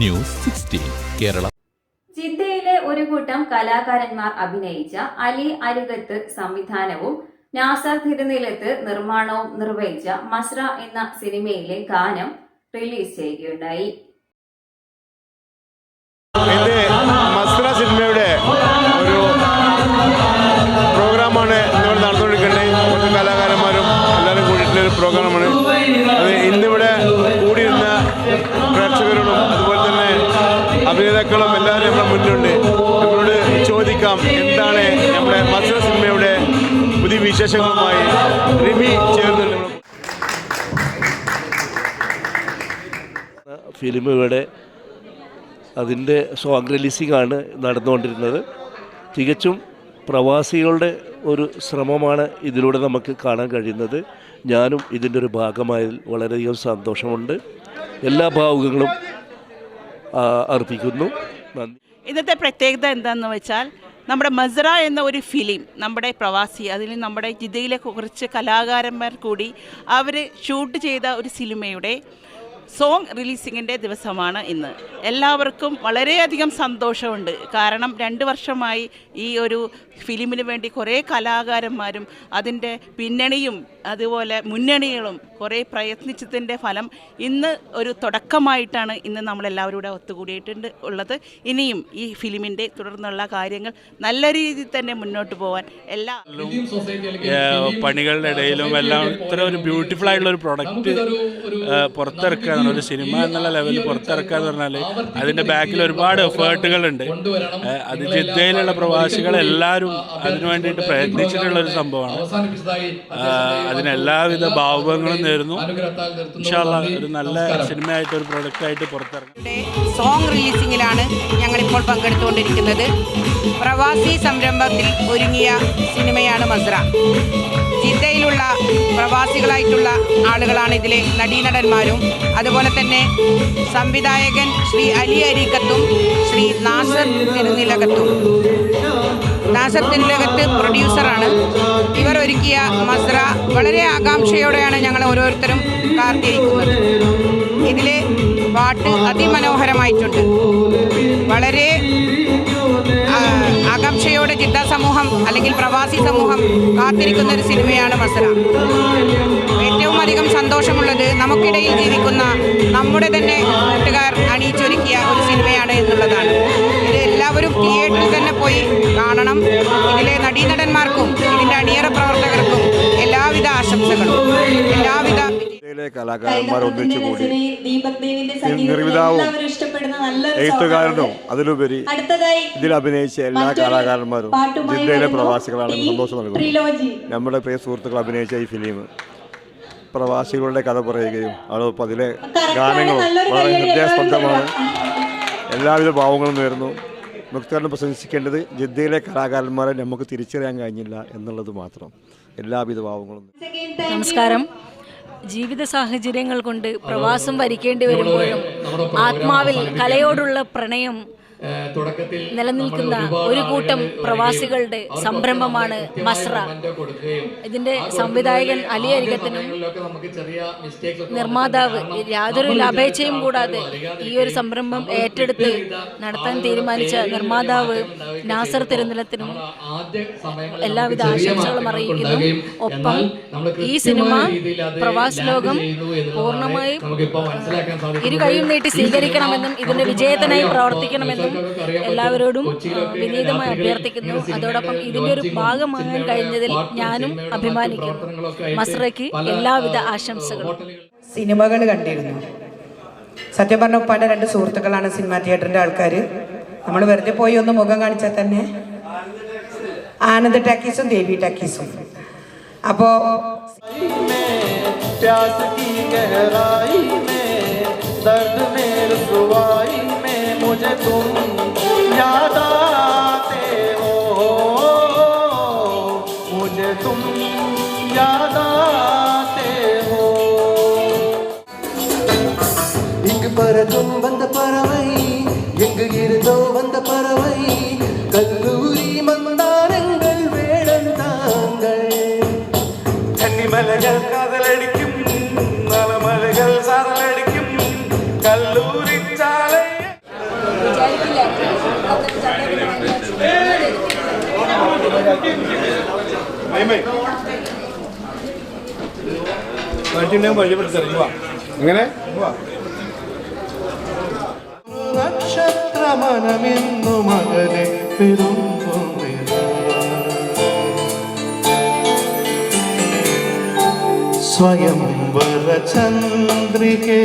News sixteen Kerala. ജിദ്ദയിലെ ഒരു കൂട്ടം കലാകാരന്മാർ അഭിനയിച്ച അലി അരുകത്ത് സംവിധാനവും നാസർ തിരുനിലത്ത് നിർമ്മാണവും നിർവഹിച്ച മസ്ര എന്ന സിനിമയിലെ ഗാനം റിലീസ് ചെയ്യുകയുണ്ടായി. ഇത് മസ്ര സിനിമയുടെ ഒരു പ്രോഗ്രാമാണ് ഇന്നിവിടെ നടന്നുകൊണ്ടിരിക്കുന്നത്. കലാകാരന്മാരും എല്ലാവരും കൂടിയിട്ടുള്ള ഒരു പ്രോഗ്രാമാണ്. അത് ഇന്നിവിടെ ചോദിക്കാം എന്താണ് നമ്മുടെ മത്സര സിനിമയുടെ പുതിയ വിശേഷങ്ങളുമായി റിമി ചേർന്നുണ്ട് ഫിലിമുകളുടെ ഇവിടെ അതിന്റെ സോങ് റിലീസിംഗ് ആണ് നടന്നുകൊണ്ടിരുന്നത്. തികച്ചും പ്രവാസികളുടെ ഒരു ശ്രമമാണ് ഇതിലൂടെ നമുക്ക് കാണാൻ കഴിയുന്നത്. ഞാനും ഇതിന്റെ ഒരു ഭാഗമായതിൽ വളരെയധികം സന്തോഷമുണ്ട്. എല്ലാ ഭാവുകങ്ങളും അർപ്പിക്കുന്നു. നന്ദി. ഇന്നത്തെ പ്രത്യേകത എന്താണെന്ന് വെച്ചാൽ നമ്മുടെ മസ്ര എന്ന ഒരു ഫിലിം നമ്മുടെ പ്രവാസി അതിൽ നമ്മുടെ ജിദ്ദയിലെ കുറച്ച് കലാകാരന്മാർ കൂടി അവർ ഷൂട്ട് ചെയ്ത ഒരു സിനിമയുടെ സോങ് റിലീസിങ്ങിന്റെ ദിവസമാണ് ഇന്ന്. എല്ലാവർക്കും വളരെയധികം സന്തോഷമുണ്ട്. കാരണം രണ്ട് വർഷമായി ഈ ഒരു ഫിലിമിന് വേണ്ടി കുറേ കലാകാരന്മാരും അതിന്റെ പിന്നണിയും അതുപോലെ മുന്നണികളും കുറേ പ്രയത്നിച്ചതിന്റെ ഫലം ഇന്ന് ഒരു തുടക്കമായിട്ടാണ് ഇന്ന് നമ്മളെല്ലാവരും കൂടെ ഒത്തുകൂടിയിട്ടുണ്ട് ഉള്ളത്. ഇനിയും ഈ ഫിലിമിന്റെ തുടർന്നുള്ള കാര്യങ്ങൾ നല്ല രീതിയിൽ തന്നെ മുന്നോട്ട് പോകാൻ എല്ലാ പണികളുടെ ഇടയിലും എല്ലാം ഇത്ര ഒരു ബ്യൂട്ടിഫുൾ ആയിട്ടുള്ള ഒരു പ്രൊഡക്റ്റ് പുറത്തിറക്കുക എന്നുള്ള ഒരു സിനിമ എന്നുള്ള ലെവലിൽ പുറത്തിറക്കുക എന്ന് പറഞ്ഞാൽ അതിന്റെ ബാക്കിൽ ഒരുപാട് എഫേർട്ടുകളുണ്ട്. അത് ജിദ്ദയിലുള്ള പ്രവാസികൾ എല്ലാവരും അതിനു വേണ്ടിയിട്ട് പ്രയത്നിച്ചിട്ടുള്ള ഒരു സംഭവമാണ്. അതിനെല്ലാവിധ ഭാവുകങ്ങളും നേരുന്നു. ഒരു നല്ല സിനിമയായിട്ട് ഒരു പ്രൊഡക്റ്റായിട്ട് പുറത്തിറങ്ങും. സോങ് റിലീസിങ്ങിലാണ് ഞങ്ങളിപ്പോൾ പങ്കെടുത്തുകൊണ്ടിരിക്കുന്നത്. പ്രവാസി സംരംഭത്തിൽ ഒരുങ്ങിയ സിനിമയാണ് മസ്ര. ജിദ്ദയിലുള്ള പ്രവാസികളായിട്ടുള്ള ആളുകളാണ് ഇതിലെ നടീനടന്മാരും. അതുപോലെ തന്നെ സംവിധായകൻ ശ്രീ അലി അരീക്കത്തും ശ്രീ നാസർ തിരുനിലകത്തും. നാസർ തിരുനിലകത്ത് പ്രൊഡ്യൂസറാണ്. ഇവർ ഒരുക്കിയ മസ്ര വളരെ ആകാംക്ഷയോടെയാണ് ഞങ്ങൾ ഓരോരുത്തരും കാത്തിരിക്കുന്നത്. ഇതിലെ പാട്ട് അതിമനോഹരമായിട്ടുണ്ട്. വളരെ ആകാംക്ഷയോടെ ജിദ്ദ സമൂഹം അല്ലെങ്കിൽ പ്രവാസി സമൂഹം കാത്തിരിക്കുന്ന ഒരു സിനിമയാണ് മസറ. ഏറ്റവും അധികം സന്തോഷമുള്ളത് നമുക്കിടയിൽ ജീവിക്കുന്ന നമ്മുടെ തന്നെ കൂട്ടുകാർ അണിയിച്ചൊരുക്കിയ ഒരു സിനിമയാണ് എന്നുള്ളതാണ്. ഇത് എല്ലാവരും തിയേറ്ററിൽ തന്നെ പോയി കാണണം. ഇതിലെ നടീനടന്മാർക്കും ഇതിന്റെ അണിയറ പ്രവർത്തകർക്കും എല്ലാവിധ ആശംസകളും. ജിദ്ദയിലെ കലാകാരന്മാർ ഒന്നിച്ചു കൂടി നിർമ്മിതാവും. എഴുത്തുകാരനും അതിലുപരി അടുത്തതായി ഇതിൽ അഭിനയിച്ച എല്ലാ കലാകാരന്മാരും ജില്ലയിലെ. പ്രവാസികളാണെന്ന് ഈ സന്തോഷം നൽകുന്നു. നമ്മുടെ പ്രിയ സുഹൃത്തുക്കൾ അഭിനയിച്ച ഈ ഫിലിം പ്രവാസികളുടെ കഥ പറയുകയും അതോടൊപ്പം അതിലെ ഗാനങ്ങളും വളരെ ഹൃദയസ്പന്ദമാണ് എല്ലാവിധ ഭാവങ്ങളും നേരുന്നു മുക്താറിനെ പ്രശംസിക്കേണ്ടത് ജിദ്ദയിലെ കലാകാരന്മാരെ നമുക്ക് തിരിച്ചറിയാൻ കഴിഞ്ഞില്ല എന്നുള്ളത് മാത്രം. എല്ലാവിധ ഭാവങ്ങളും നമസ്കാരം. ജീവിത സാഹചര്യങ്ങൾ കൊണ്ട് പ്രവാസം വരിക്കേണ്ടി വരുമ്പോഴും ആത്മാവിൽ കലയോടുള്ള പ്രണയം നിലനിൽക്കുന്ന ഒരു കൂട്ടം പ്രവാസികളുടെ സംരംഭമാണ് മസ്ര. ഇതിന്റെ സംവിധായകൻ അലി അരികത്തിനും നിർമ്മാതാവ് യാതൊരു ലാഭേച്ഛയും കൂടാതെ ഈ ഒരു സംരംഭം ഏറ്റെടുത്ത് നടത്താൻ തീരുമാനിച്ച നിർമ്മാതാവ് നാസർ തിരുനിലത്തിനും എല്ലാവിധ ആശംസകളും അറിയിക്കുന്നു. ഒപ്പം ഈ സിനിമ പ്രവാസ ലോകം പൂർണമായും ഇരു കൈയും നീട്ടി സ്വീകരിക്കണമെന്നും ഇതിന്റെ വിജയത്തിനായി പ്രവർത്തിക്കണമെന്നും എല്ലാവരോടും ആ, വിനീതമായി അഭ്യർത്ഥിക്കുന്നു അതോടൊപ്പം ഇതിന്റെ ഒരു ഭാഗമാകാൻ കഴിഞ്ഞതിൽ ഞാനും അഭിമാനിക്കുന്നു മസ്രയ്ക്ക് എല്ലാവിധ ആശംസകളും സിനിമകൾ കണ്ടിരുന്നു സത്യം പറഞ്ഞ ഉപ്പാൻ്റെ രണ്ട് സുഹൃത്തുക്കളാണ് സിനിമാ തിയേറ്ററിൻ്റെ ആൾക്കാർ നമ്മൾ വെറുതെ പോയി ഒന്ന് മുഖം കാണിച്ചാൽ തന്നെ ആനന്ദ് ടാക്കീസും ദേവി ടാക്കീസും അപ്പോൾ प्यास की गहराई में दर्द में रुसवाई বোঝে তুমি എങ്ങനെ? നക്ഷത്രമനമെന്നു മകനെ സ്വയംവര ചന്ദ്രികേ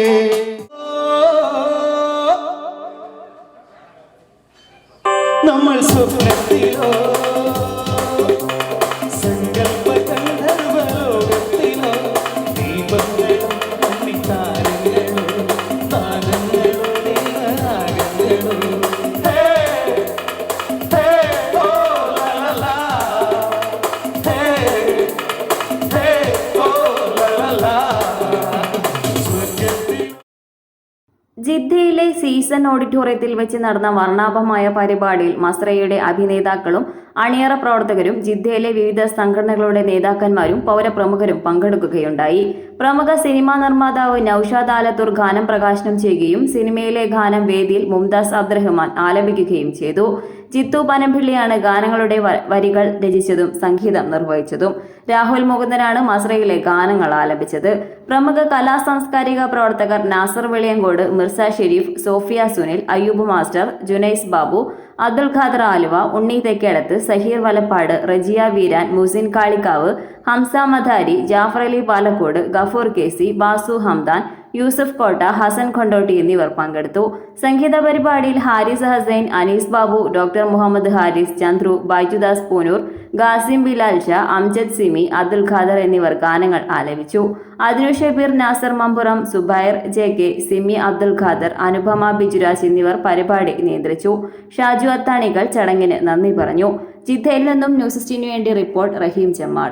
ജിദ്ദയിലെ സീസൺ ഓഡിറ്റോറിയത്തിൽ വെച്ച് നടന്ന വർണാഭമായ പരിപാടിയിൽ മസ്രയുടെ അഭിനേതാക്കളും അണിയറ പ്രവർത്തകരും ജിദ്ദയിലെ വിവിധ സംഘടനകളുടെ നേതാക്കന്മാരും പൗരപ്രമുഖരും പങ്കെടുക്കുകയുണ്ടായി. പ്രമുഖ സിനിമാ നിർമ്മാതാവ് നൌഷാദ് ആലത്തൂർ ഗാനം പ്രകാശനം ചെയ്യുകയും സിനിമയിലെ ഗാനം വേദിയിൽ മുംതാസ് അബ്ദുറഹ്മാൻ ആലപിക്കുകയും ചെയ്തു. ചിത്തു പനമ്പിള്ളിയാണ് ഗാനങ്ങളുടെ വരികൾ രചിച്ചതും സംഗീതം നിർവഹിച്ചതും. രാഹുൽ മുകുന്ദനാണ് മസ്രയിലെ ഗാനങ്ങൾ ആലപിച്ചത്. പ്രമുഖ കലാ സാംസ്കാരിക പ്രവർത്തകർ Nasar Veliyankode Mirza Sharif Sofia Sunil Ayyub master Junais Babu Abdul Khader Aluva Unni Thekkedath Saheer Valappad Rajiya Veeran Musin Kalikavu Hamsa Madhari Jafar Ali Palakkode Gafoor K C Basu Hamdan Yusuf Kotta Hassan Kondotty എന്നിവർ പങ്കെടുത്തു. സംഗീത പരിപാടിയിൽ Haris Hussain Anees Babu doctor Muhammad Haris Chandru Baijudas Poonoor Qasim Bilal Shah Amjad Simi Abdul Khader എന്നിവർ ഗാനങ്ങൾ ആലപിച്ചു. അതിനു Shabeer Nasar Mampuram Zubair J K Simi Abdul Khader Anupama Bijuraj എന്നിവർ പരിപാടി നിയന്ത്രിച്ചു. ഷാജു അത്താണികൾ ചടങ്ങിന് നന്ദി പറഞ്ഞു. ജിദ്ദയിൽ നിന്നും ന്യൂസ് സിക്സ്റ്റീനു വേണ്ടി റിപ്പോർട്ട് റഹീം ജമാൾ